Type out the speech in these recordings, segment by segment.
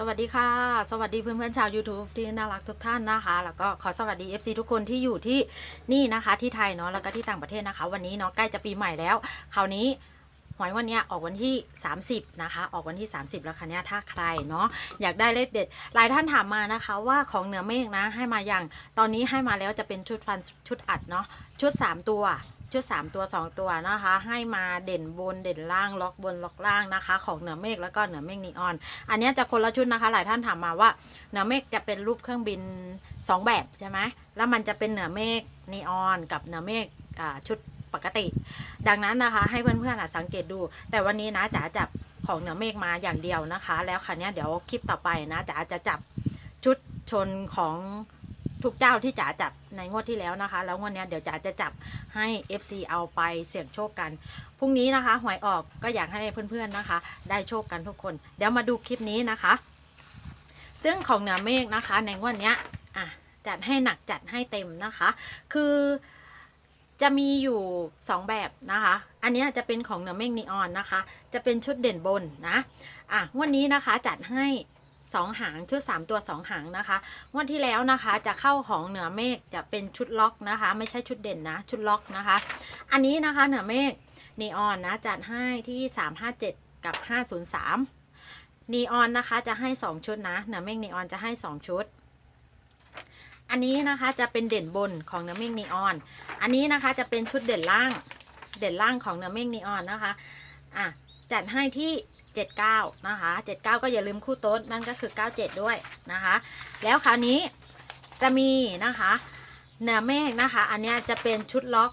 สวัสดีค่ะ สวัสดีเพื่อนๆชาว YouTube ที่น่ารักทุกท่านนะคะ แล้วก็ขอสวัสดี FC ทุกคนที่อยู่ที่นี่นะคะ ที่ไทยเนาะแล้วก็ที่ต่างประเทศนะคะ วันนี้เนาะใกล้จะปีใหม่แล้ว คราวนี้หวยวันนี้ออกวันที่ 30 นะคะ ออกวันที่ 30 แล้วค่ะเนี่ยถ้าใครเนาะอยากได้เลขเด็ด หลายท่านถามมานะคะว่าของเหนือเมฆนะให้มาอย่างตอนนี้ให้มาแล้วจะเป็นชุดฟันชุดอัดเนาะชุด 3 ตัว ชุด 3 ตัว 2 ตัวนะคะ ให้มาเด่นบนเด่นล่างล็อกบนล็อกล่างนะคะ ของเหนือเมฆแล้วก็เหนือเมฆนีออน อันนี้จะคนละชุดนะคะ หลายท่านถามมาว่าเหนือเมฆจะเป็นรูปเครื่องบิน 2 แบบใช่ไหมแล้วมันจะเป็นเหนือเมฆนีออน กับเหนือเมฆอ่าชุดปกติ ดังนั้นนะคะให้เพื่อนๆสังเกตดู แต่วันนี้นะจ๋าจับของเหนือเมฆมาอย่างเดียวนะคะ แล้วคันนี้เดี๋ยวคลิปต่อไปนะจ๋าจะจับชุดชนของ ทุกเจ้าที่จ๋าจับในงวดที่แล้วนะคะ แล้วงวดนี้เดี๋ยวจ๋าจะจับให้ FC เอาไปเสี่ยงโชคกันพรุ่งนี้นะคะหวยออกก็อยากให้เพื่อนๆนะคะ ได้โชคกันทุกคน เดี๋ยวมาดูคลิปนี้นะคะ ซึ่งของเหนือเมฆนะคะ ในงวดนี้อะจัดให้หนักจัดให้เต็มนะคะ คือจะมีอยู่ 2 แบบนะคะ อันนี้จะเป็นของเหนือเมฆนีออนนะคะ จะเป็นชุดเด่นบนนะ อะ งวดนี้นะคะจัดให้ 2 หางชุด 3 ตัว 2 หางนะคะงวดที่แล้วนะคะจะเข้าของเหนือเมฆจะเป็นชุดล็อกนะคะ ไม่ใช่ชุดเด่นนะ ชุดล็อกนะคะ อันนี้นะคะเหนือเมฆนีออนนะจัดให้ที่ 357 กับ 503นีออนนะคะจะให้ 2 ชุดนะเหนือเมฆนีออนจะให้ 2 ชุด อันนี้นะคะจะเป็นเด่นบนของเนื้อเมฆนีออน อันนี้นะคะจะเป็นชุดเด่นล่างเด่นล่างของเนื้อเมฆนีออนนะคะอะ จัดให้ที่ 79 นะคะ 79 ก็อย่าลืมคู่โต๊ดนั่นก็คือ 97 ด้วยนะคะ แล้วคราวนี้จะมีนะคะเหนือเมฆนะคะ อันนี้จะเป็นชุดล็อก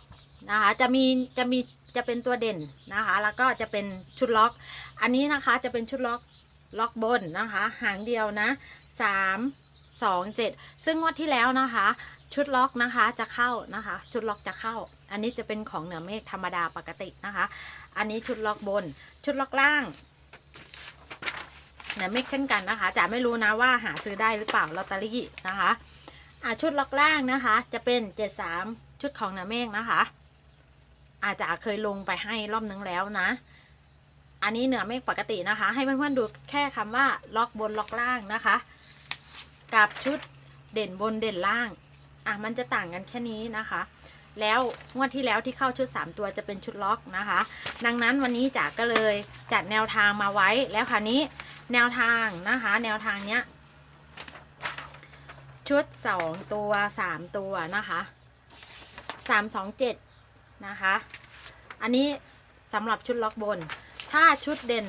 นะคะ จะมีจะมีจะเป็นตัวเด่นนะคะ แล้วก็จะเป็นชุดล็อก อันนี้นะคะจะเป็นชุดล็อกล็อกบนนะคะ หางเดียวนะ 3 2 7 ซึ่งงวดที่แล้วนะคะ ชุดล็อกนะคะจะเข้านะคะ ชุดล็อกจะเข้า อันนี้จะเป็นของเหนือเมฆธรรมดาปกตินะคะ อันนี้ชุดล็อกบน ชุดล็อกล่างเหนือเมฆเช่นกันนะคะจะไม่รู้นะว่าหาซื้อได้หรือเปล่าลอตเตอรี่นะคะอ่าชุดล็อกล่างนะคะ จะเป็น 73 ชุดของเหนือเมฆนะคะ อาจจะเคยลงไปให้รอบนึงแล้วนะ อันนี้เหนือเมฆปกตินะคะ ให้เพื่อนๆดูแค่คำว่าล็อกบนล็อกล่างนะคะ กับชุดเด่นบนเด่นล่าง อะมันจะต่างกันแค่นี้นะคะ แล้วงวดที่แล้วที่เข้าชุด 3 ตัวจะเป็นชุดล็อกนะคะ ดังนั้นวันนี้จ๋าก็เลยจัดแนวทางมาไว้แล้วคราวนี้แนวทางนะคะ แนวทางเนี้ยชุด 2 ตัว 3 ตัวนะคะ3 2 7นะคะ อันนี้สำหรับชุดล็อกบน ถ้าชุดเด่น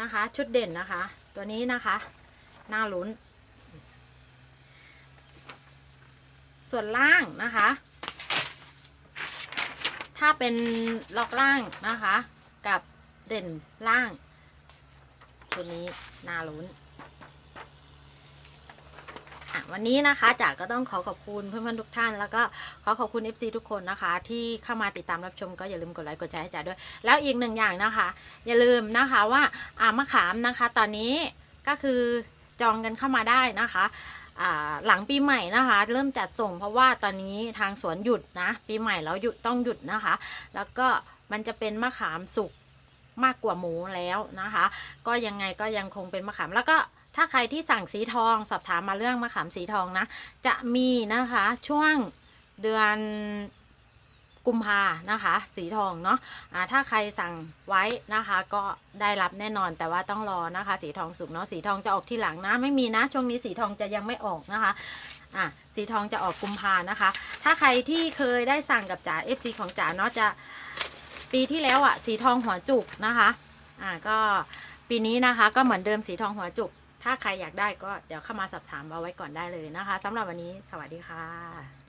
นะคะ ชุดเด่นนะคะ ตัวนี้นะคะน่าลุ้น ส่วนล่างนะคะ ถ้าเป็นล็อกล่างนะคะ กับเด่นล่าง ตัวนี้น่าลุ้นวันนี้นะคะจ๋าก็ต้องขอขอบคุณเพื่อนๆทุกท่าน แล้วก็ขอขอบคุณ FC ทุกคนนะคะ ที่เข้ามาติดตามรับชมก็อย่าลืมกดไลค์กดแชร์ให้จ๋าด้วย แล้วอีกหนึ่งอย่างนะคะ อย่าลืมนะคะว่าอ่ามะขามนะคะ ตอนนี้ก็คือ จองกันเข้ามาได้นะคะหลังปีใหม่นะคะ เริ่มจัดส่งเพราะว่าตอนนี้ทางสวนหยุดนะ ปีใหม่แล้วหยุดต้องหยุดนะคะ แล้วก็มันจะเป็นมะขามสุกมากกว่าหมูแล้วนะคะ ก็ยังไงก็ยังคงเป็นมะขามแล้วก็ถ้าใครที่สั่งสีทองสอบถามมาเรื่องมะขามสีทองนะ จะมีนะคะช่วงเดือน กุมภานะคะ สีทองเนาะอ่าถ้าใครสั่งไว้นะคะ ก็ได้รับแน่นอนแต่ว่าต้องรอนะคะ สีทองสุกเนาะสีทองจะออกที่หลังนะ ไม่มีนะช่วงนี้สีทองจะยังไม่ออกนะคะอะสีทองจะออกกุมภานะคะ ถ้าใครที่เคยได้สั่งกับจ๋า FC ของจ๋าเนาะจะปีที่แล้วอะสีทองหัวจุกนะคะอ่าก็ปีนี้นะคะ ก็เหมือนเดิมสีทองหัวจุก ถ้าใครอยากได้ก็เดี๋ยวเข้ามาสอบถามเอาไว้ก่อนได้เลยนะคะสำหรับวันนี้สวัสดีค่ะ